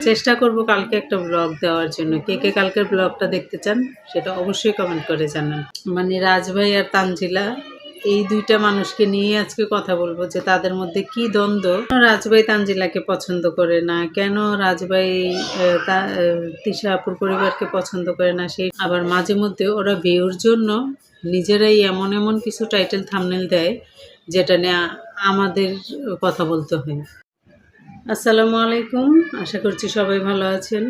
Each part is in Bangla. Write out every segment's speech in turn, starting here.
চেষ্টা করব কালকে একটা ব্লগ দেওয়ার জন্য। কে কে কালকের ব্লগটা দেখতে চান সেটা অবশ্যই কমেন্ট করে জানান। মানে রাজভাই আর তানজিলা এই দুইটা মানুষকে নিয়ে আজকে কথা বলব যে তাদের মধ্যে কি দ্বন্দ্ব। রাজভাই তানজিলাকে পছন্দ করে না? কেন আহ, তিশা পরিবারকে পছন্দ করে না? সেই আবার মাঝে মধ্যে ওরা ভিউর জন্য নিজেরাই এমন এমন কিছু টাইটেল থামনেল দেয় যেটা নিয়ে আমাদের কথা বলতে হয়। আসসালামু আলাইকুম। আশা করছি সবাই ভালো আছেন।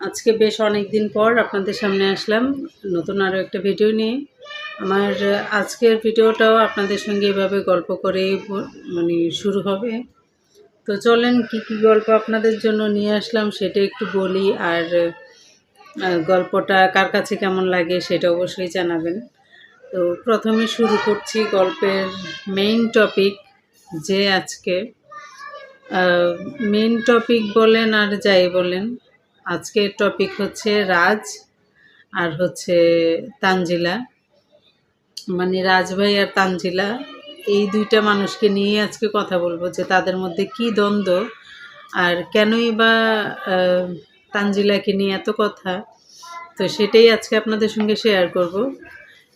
আজকে বেশ অনেক দিন পর আপনাদের সামনে আসলাম নতুন আরও একটা ভিডিও নিয়ে। আমার আজকের ভিডিওটাও আপনাদের সঙ্গে এভাবে গল্প করে মানে শুরু হবে। তো চলেন কি কি গল্প আপনাদের জন্য নিয়ে আসলাম সেটা একটু বলি আর গল্পটা কার কাছে কেমন লাগে সেটা অবশ্যই জানাবেন। তো প্রথমে শুরু করছি গল্পের মেইন টপিক যে আজকে মেন টপিক বলেন আর যাই বলেন, আজকের টপিক হচ্ছে রাজ আর হচ্ছে তানজিলা। মানে রাজভাই আর তানজিলা, এই দুইটা মানুষকে নিয়ে আজকে কথা বলব যে তাদের মধ্যে কি দ্বন্দ্ব আর কেনই বা তানজিলাকে নিয়ে এত কথা। তো সেটাই আজকে আপনাদের সঙ্গে শেয়ার করব।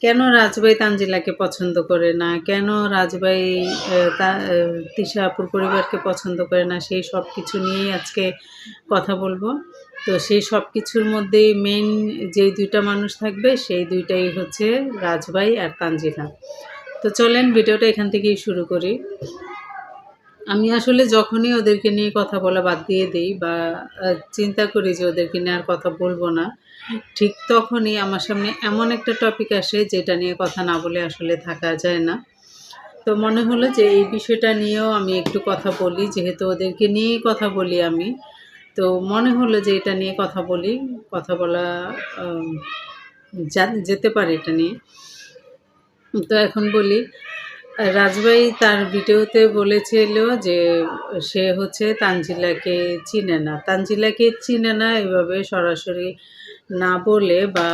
কেন রাজবাই তানজিলাকে পছন্দ করে না? কেন রাজবাই তিশা পরিবারকে পছন্দ করে না? সেই সব কিছু নিয়েই আজকে কথা বলব। তো সেই সব কিছুর মধ্যে মেন যে দুইটা মানুষ থাকবে, সেই দুইটাই হচ্ছে রাজবাই আর তানজিলা। তো চলেন, ভিডিওটা এখান থেকেই শুরু করি। আমি আসলে যখনই ওদেরকে নিয়ে কথা বলা বাদ দিয়ে দিই বা চিন্তা করি যে ওদেরকে নিয়ে আর কথা বলব না, ঠিক তখনই আমার সামনে এমন একটা টপিক আসে যেটা নিয়ে কথা না বলে আসলে থাকা যায় না। তো মনে হলো যে এই বিষয়টা নিয়েও আমি একটু কথা বলি, যেহেতু ওদেরকে নিয়েই কথা বলি আমি। তো মনে হলো যে এটা নিয়ে কথা বলি, কথা বলা যেতে পারে এটা নিয়ে। তো এখন বলি রাজভাই তার ভিডিওতে বলেছিল যে সে হচ্ছে তানজিলাকে চিনে না। তানজিলাকে চিনে না এভাবে সরাসরি না বলে বা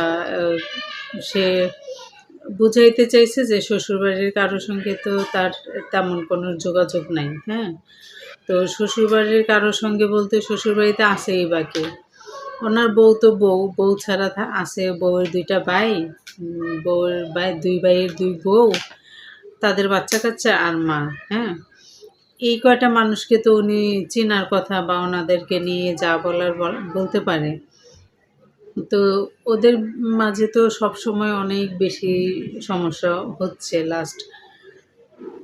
সে বুঝাইতে চাইছে যে শ্বশুরবাড়ির কারোর সঙ্গে তো তার তেমন কোনো যোগাযোগ নাই হ্যাঁ? তো শ্বশুরবাড়ির কারোর সঙ্গে বলতে শ্বশুরবাড়িতে আসেই বাকি। ওনার বউ তো বউ বউ ছাড়া আছে বউয়ের দুইটা ভাই বউয়ের ভাই, দুই ভাইয়ের দুই বউ। তাদের বাচ্চা কাচ্চা আর মা হ্যাঁ? এই কয়টা মানুষকে তো উনি চেনার কথা বা ওনাদেরকে নিয়ে যা বলার বল- বলতে পারে। তো ওদের মাঝে তো সব সময় অনেক বেশি সমস্যা হচ্ছে লাস্ট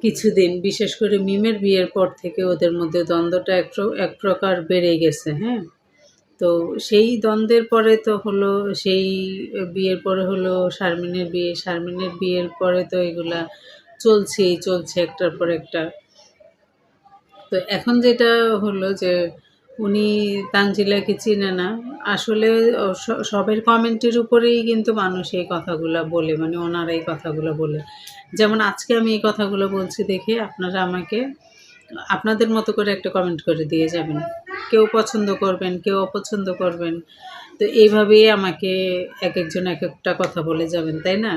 কিছুদিন। বিশেষ করে মিমের বিয়ের পর থেকে ওদের মধ্যে দ্বন্দ্বটা এক এক প্রকার বেড়ে গেছে হ্যাঁ? তো সেই দ্বন্দ্বের পরে তো হলো, সেই বিয়ের পরে হলো, শারমিনের বিয়ে, শারমিনের বিয়ের পরে তো এগুলা চলছেই, চলছে একটার পর একটা। তো এখন যেটা হলো যে, উনি তানজিলাকে চিনে না। আসলে সবের কমেন্টের উপরেই কিন্তু মানুষ এই কথাগুলো বলে মানে ওনারা এই কথাগুলো বলে। যেমন আজকে আমি এই কথাগুলো বলছি দেখে আপনারা আমাকে আপনাদের মতো করে একটা কমেন্ট করে দিয়ে যাবেন। কেউ পছন্দ করবেন, কেউ অপছন্দ করবেন। তো এইভাবেই আমাকে এক একজন এক একটা কথা বলে যাবেন, তাই না?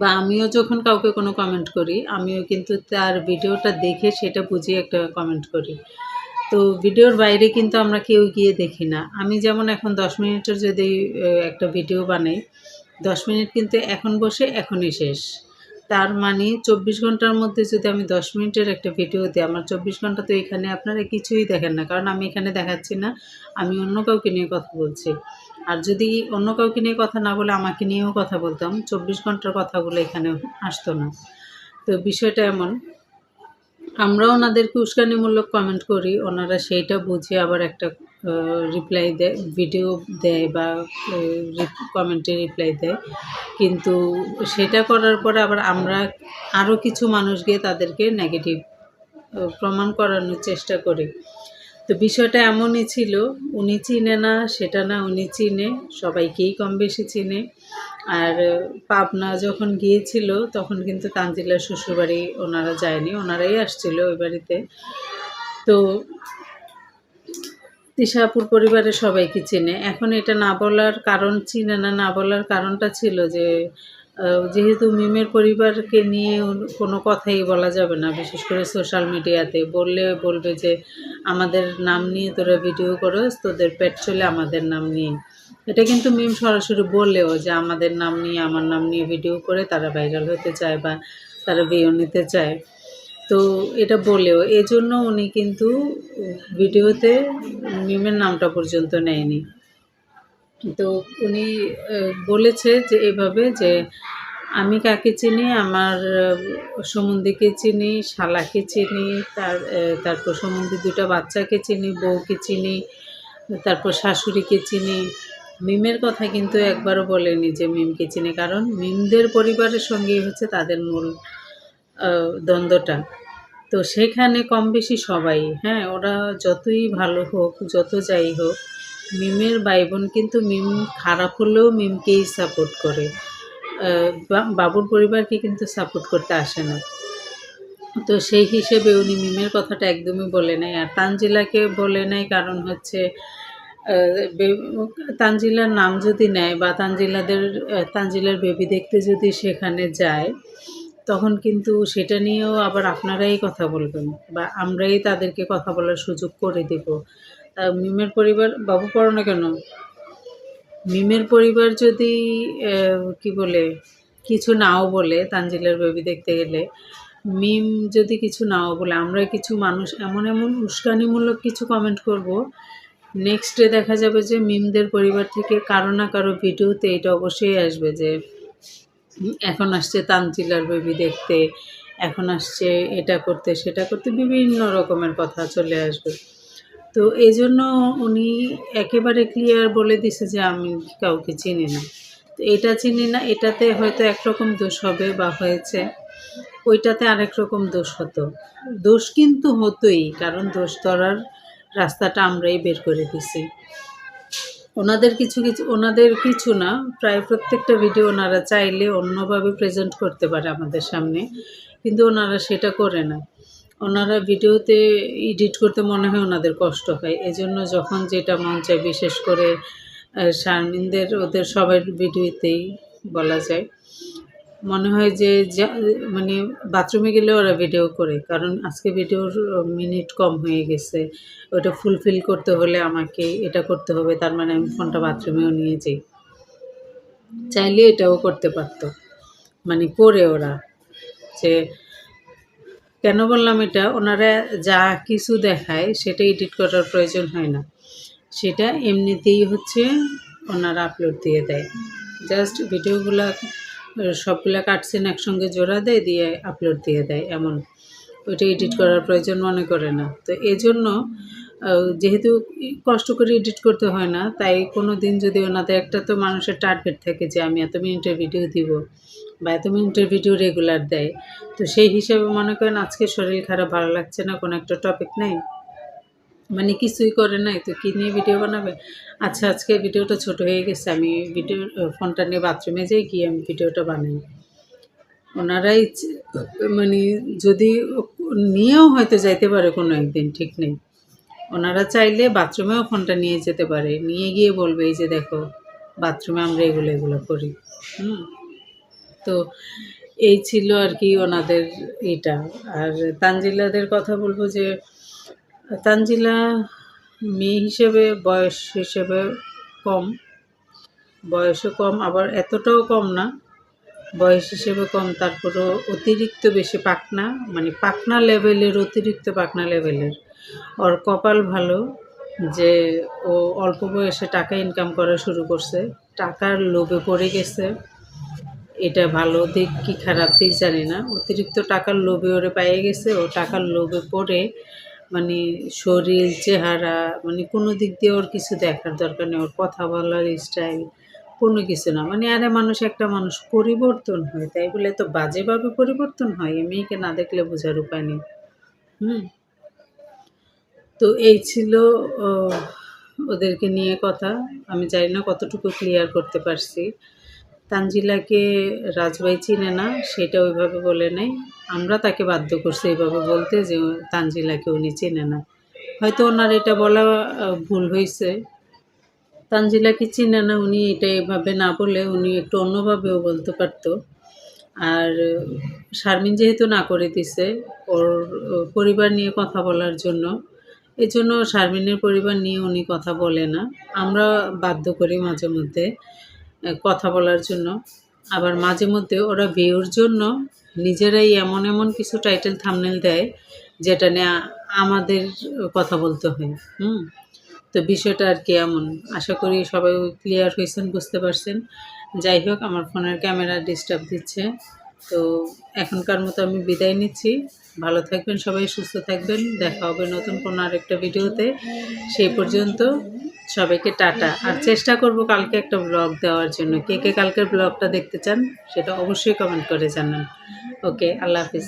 বা আমিও যখন কাউকে কোনো কমেন্ট করি, আমিও কিন্তু তার ভিডিওটা দেখে সেটা বুঝিয়ে একটা কমেন্ট করি। তো ভিডিওর বাইরে কিন্তু আমরা কেউ গিয়ে দেখি না। আমি যেমন এখন দশ মিনিটের যদি একটা ভিডিও বানাই, দশ মিনিট কিন্তু এখন বসে, এখনই শেষ। তার মানে চব্বিশ ঘণ্টার মধ্যে যদি আমি দশ মিনিটের একটা ভিডিও দিই, আমার চব্বিশ ঘণ্টা তো এখানে আপনারা কিছুই দেখেন না। কারণ আমি এখানে দেখাচ্ছি না, আমি অন্য কাউকে নিয়ে কথা বলছি। আর যদি অন্য কাউকে নিয়ে কথা না বলে আমাকে নিয়েও কথা বলতাম, চব্বিশ ঘণ্টার কথাগুলো এখানে আসতো না। তো বিষয়টা এমন, আমরা ওনাদেরকে উস্কানিমূলক কমেন্ট করি, ওনারা সেইটা বুঝে আবার একটা রিপ্লাই দেয় ভিডিও দেয় বা কমেন্টে রিপ্লাই দেয়। কিন্তু সেটা করার পরে আবার আমরা আরও কিছু মানুষ গিয়ে তাদেরকে নেগেটিভ প্রমাণ করানোর চেষ্টা করি। তো বিষয়টা এমনই ছিল, উনি চিনে না, সেটা না, উনি চিনে, সবাইকেই কম বেশি চিনে। আর পাবনা যখন গিয়েছিল, তখন কিন্তু তানজিলার শ্বশুরবাড়ি ওনারা যায়নি, ওনারাই আসছিল ওই বাড়িতে। তো তিশাপুর পরিবারের সবাইকে চেনে। এখন এটা না বলার কারণ চিনে না না বলার কারণটা ছিল যে যেহেতু মিমের পরিবারকে নিয়ে কোনো কথাই বলা যাবে না, বিশেষ করে সোশ্যাল মিডিয়াতে। বললে বলবে যে, আমাদের নাম নিয়ে তোরা ভিডিও করস, তোদের পেট চলে আমাদের নাম নিয়ে। এটা কিন্তু মিম সরাসরি বললেও যে, আমাদের নাম নিয়ে, আমার নাম নিয়ে ভিডিও করে তারা ভাইরাল হতে চায় বা তারা বিয়ে নিতে চায়। তো এটা বলেও এজন্য উনি কিন্তু ভিডিওতে মিমের নামটা পর্যন্ত নেয়নি। তো উনি বলেছে যে এভাবে যে আমি কাকে চিনি আমার আহ, সম্বন্ধীকে চিনি শালাকে চিনি তার তারপর সম্বন্ধী দুটো বাচ্চাকে চিনি বউকে চিনি তারপর শাশুড়িকে চিনি। মিমের কথা কিন্তু একবারও বলেনি যে মিমকে চিনি কারণ মিমদের পরিবারের সঙ্গেই হচ্ছে তাদের মূল দ্বন্দ্বটা। তো সেখানে কম বেশি সবাই হ্যাঁ ওরা যতই ভালো হোক, যত যাই হোক, মিমের ভাই বোন কিন্তু মিম খারাপ হলেও মিমকেই সাপোর্ট করে। বাবুর পরিবারকে কিন্তু সাপোর্ট করতে আসে না। তো সেই হিসেবে উনি মিমের কথাটা একদমই বলে নাই। আর তানজিলাকে বলে নাই কারণ হচ্ছে তানজিলার নাম যদি নেয় বা তানজিলাদের তানজিলার বেবি দেখতে যদি সেখানে যায় তখন কিন্তু সেটা নিয়েও আবার আপনারাই কথা বলবেন বা আমরাই তাদেরকে কথা বলার সুযোগ করে দেব। মিমের পরিবার, বাবু পড়ো না কেন? মিমের পরিবার যদি কি বলে, কিছু নাও বলে, তানজিলের বেবি দেখতে গেলে, মিম যদি কিছু নাও বলে, আমরা কিছু মানুষ এমন এমন উস্কানিমূলক কিছু কমেন্ট করব নেক্সট ডে দেখা যাবে যে মিমদের পরিবার থেকে কারও না কারও ভিডিওতে এটা অবশ্যই আসবে যে এখন আসছে তানজিলার বেবি দেখতে, এখন আসছে এটা করতে, সেটা করতে বিভিন্ন রকমের কথা চলে আসবে। তো এই জন্য উনি একেবারে ক্লিয়ার বলে দিছে যে আমি কাউকে চিনি না। তো এটা চিনি না, এটাতে হয়তো একরকম দোষ হবে বা হয়েছে, ওইটাতে আরেক রকম দোষ হতো। দোষ কিন্তু হতোই, কারণ দোষ ধরার রাস্তাটা আমরাই বের করে দিছি। ওনাদের কিছু কিছু, ওনাদের কিছু না, প্রায় প্রত্যেকটা ভিডিও ওনারা চাইলে অন্যভাবে প্রেজেন্ট করতে পারে আমাদের সামনে, কিন্তু ওনারা সেটা করে না। ওনারা ভিডিওতে এডিট করতে মনে হয় ওনাদের কষ্ট হয়। এজন্য যখন যেটা মন চায়, বিশেষ করে শারমিনদের, ওদের সবার ভিডিওতেই বলা যায়। মনে হয় যে মানে বাথরুমে গেলে ওরা ভিডিও করে, কারণ আজকে ভিডিওর মিনিট কম হয়ে গেছে। ওটা ফুলফিল করতে হলে আমাকে এটা করতে হবে, তার মানে আমি ফোনটা বাথরুমেও নিয়ে যাই। চাইলে এটাও করতে পারতো। মানে করে ওরা, যে কেন বললাম এটা, ওনারা যা কিছু দেখায়, সেটা এডিট করার প্রয়োজন হয় না। সেটা এমনিতেই হচ্ছে ওনারা আপলোড দিয়ে দেয়। জাস্ট ভিডিওগুলা সবগুলা কাটছেন একসঙ্গে জোড়া দেয়, দিয়ে আপলোড দিয়ে দেয়, এমন। ওইটা এডিট করার প্রয়োজন মনে করে না। তো এই জন্য যেহেতু কষ্ট করে এডিট করতে হয় না, তাই কোনো দিন যদি ওনাদের একটা তো মানুষের টার্গেট থাকে যে আমি এত মিনিটের ভিডিও দিব বা এত মিনিটের ভিডিও রেগুলার দেয়, তো সেই হিসাবে মনে করেন আজকে শরীর খারাপ, ভালো লাগছে না, কোনো একটা টপিক নেই। মানে কিছুই করে নাই। তো কী নিয়ে ভিডিও বানাবে? আচ্ছা আজকে ভিডিওটা ছোট হয়ে গেছে। আমি ভিডিও ফোনটা নিয়ে বাথরুমে যাই, গিয়ে আমি ভিডিওটা বানাই। ওনারাই মানে যদি নিয়েও হয়তো যাইতে পারে কোনো একদিন, ঠিক নেই। ওনারা চাইলে বাথরুমেও ফোনটা নিয়ে যেতে পারে। নিয়ে গিয়ে বলবে, এই যে দেখো বাথরুমে আমরা এগুলো এগুলো করি। হুম। তো এই ছিল আর কি ওনাদের এটা আর তানজিলাদের কথা বলব যে তানজিলা মেয়ে হিসেবে বয়স হিসেবে কম। বয়সও কম, আবার এতটাও কম না। বয়স হিসেবে কম, তারপরও অতিরিক্ত বেশি পাকনা মানে পাকনা লেভেলের, অতিরিক্ত পাকনা লেভেলের। ওর কপাল ভালো, যে ও অল্প বয়সে টাকা ইনকাম করা শুরু করছে, টাকার লোভে পড়ে গেছে। এটা ভালো দিক কি খারাপ দিক জানি না। অতিরিক্ত টাকার লোভে ওরে পাইয়ে গেছে, ও টাকার লোভে পড়ে মানে শরীর, চেহারা মানে কোনো দিক দিয়ে ওর কিছু দেখার দরকার নেই। ওর কথা বলার স্টাইল কোনো কিছু না। মানে আরে মানুষ একটা মানুষ পরিবর্তন হয়, তাই বলে তো বাজেভাবে পরিবর্তন হয়? এই মেয়েকে না দেখলে বোঝার উপায় নেই। হুম? তো এই ছিল ওদেরকে নিয়ে কথা। আমি জানি না কতটুকু ক্লিয়ার করতে পারছি। তানজিলাকে রাজবাই চিনে না, সেটা ওইভাবে বলে নাই। আমরা তাকে বাধ্য করছি এইভাবে বলতে যে তানজিলাকে উনি চেনে না। হয়তো ওনার এটা বলা ভুল হয়েছে। তানজিলাকে চিনে না, উনি এটা এভাবে না বলে উনি একটু অন্যভাবেও বলতে পারতো। আর শারমিন যেহেতু না করে দিছে, ওর পরিবার নিয়ে কথা বলার জন্য এই জন্য শারমিনের পরিবার নিয়ে উনি কথা বলে না। আমরা বাধ্য করি মাঝে মধ্যে। কথা বলার জন্য। আবার মাঝে মধ্যে ওরা ভিউর জন্য নিজেরাই এমন এমন কিছু টাইটেল থামনেল দেয়, যেটা নিয়ে আমাদের কথা বলতে হয়। হুম? তো বিষয়টা আর কি এমন। আশা করি সবাই ক্লিয়ার হয়েছেন, বুঝতে পারছেন। যাই হোক, আমার ফোনের ক্যামেরা ডিস্টার্ব দিচ্ছে। তো এখনকার মতো আমি বিদায় নিচ্ছি। ভালো থাকবেন সবাই, সুস্থ থাকবেন। দেখা হবে নতুন কোনো আরেকটা ভিডিওতে। সেই পর্যন্ত সবাইকে টাটা। আর চেষ্টা করব কালকে একটা ব্লগ দেওয়ার জন্য। কে কে কালকের ব্লগটা দেখতে চান, সেটা অবশ্যই কমেন্ট করে জানান। ওকে আল্লাহ হাফিজ।